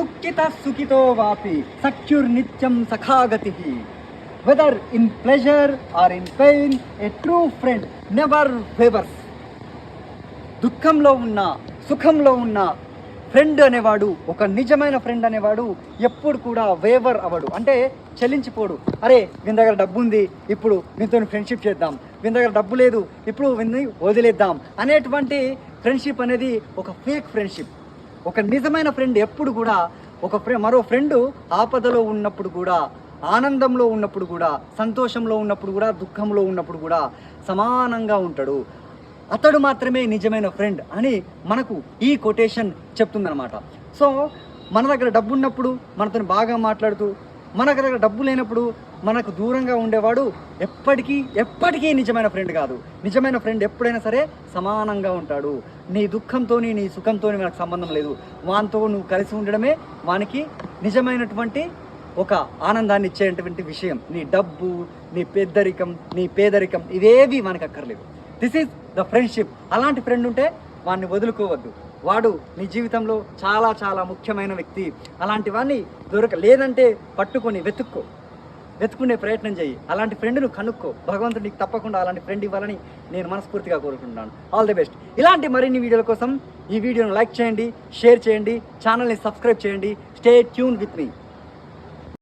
దుఃఖిత సుఖితో వాపి సఖ్యుర్నిత్యం సఖాగతి। Whether in pleasure or in pain a true friend never favours దుఃఖంలో ఉన్న సుఖంలో ఉన్న ఫ్రెండ్ అనేవాడు ఒక నిజమైన ఫ్రెండ్ అనేవాడు ఎప్పుడు కూడా వేవర్ అవడు అంటే చెల్లించిపోడు. అరే వీని దగ్గర డబ్బు ఉంది ఇప్పుడు వీనితో ఫ్రెండ్షిప్ చేద్దాం. వీని దగ్గర డబ్బు లేదు ఇప్పుడు వీన్ని వదిలేద్దాం అనేటువంటి ఫ్రెండ్షిప్ అనేది ఒక ఫేక్ ఫ్రెండ్షిప్ ఒక నిజమైన ఫ్రెండ్ ఎప్పుడు కూడా ఒక ఫ్రె మరో ఫ్రెండ్ ఆపదలో ఉన్నప్పుడు కూడా ఆనందంలో ఉన్నప్పుడు కూడా సంతోషంలో ఉన్నప్పుడు కూడా దుఃఖంలో ఉన్నప్పుడు కూడా సమానంగా ఉంటాడు. అతడు మాత్రమే నిజమైన ఫ్రెండ్ అని మనకు ఈ కొటేషన్ చెప్తుందనమాట సో మన దగ్గర డబ్బు ఉన్నప్పుడు మనతో బాగా మాట్లాడుతూ మన దగ్గర డబ్బు లేనప్పుడు మనకు దూరంగా ఉండేవాడు ఎప్పటికీ ఎప్పటికీ నిజమైన ఫ్రెండ్ కాదు. నిజమైన ఫ్రెండ్ ఎప్పుడైనా సరే సమానంగా ఉంటాడు. నీ దుఃఖంతో నీ సుఖంతో మనకు సంబంధం లేదు. వానితో నువ్వు కలిసి ఉండడమే వానికి నిజమైనటువంటి ఒక ఆనందాన్ని ఇచ్చేటువంటి విషయం. నీ డబ్బు నీ పెద్దరికం నీ పేదరికం ఇవేవి మనకు అక్కర్లేదు దిస్ ఈజ్ ద ఫ్రెండ్షిప్ అలాంటి ఫ్రెండ్ ఉంటే వాడిని వదులుకోవద్దు. వాడు నీ జీవితంలో చాలా చాలా ముఖ్యమైన వ్యక్తి. అలాంటి వాడిని దొరక లేదంటే పట్టుకొని వెతుక్కో. వెతుకునే ప్రయత్నం చేయి. అలాంటి ఫ్రెండ్ను కనుక్కో. భగవంతుడు నీకు తప్పకుండా అలాంటి ఫ్రెండ్ ఇవ్వాలని నేను మనస్ఫూర్తిగా కోరుకుంటున్నాను. ఆల్ ది బెస్ట్ ఇలాంటి మరిన్ని వీడియోల కోసం ఈ వీడియోను లైక్ చేయండి షేర్ చేయండి ఛానల్ని సబ్స్క్రైబ్ చేయండి. Stay tune with me